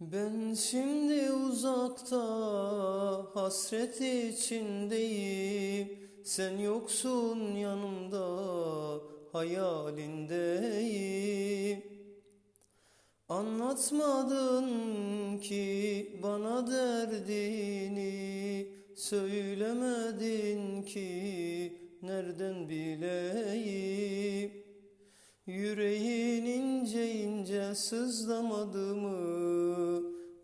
Ben şimdi uzakta hasret içindeyim Sen yoksun yanımda hayalindeyim Anlatmadın ki bana derdini Söylemedin ki nereden bileyim Yüreğin ince ince sızlamadı mı?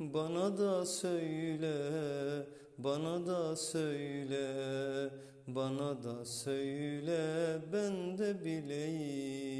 Bana da söyle, bana da söyle, bana da söyle ben de bileyim.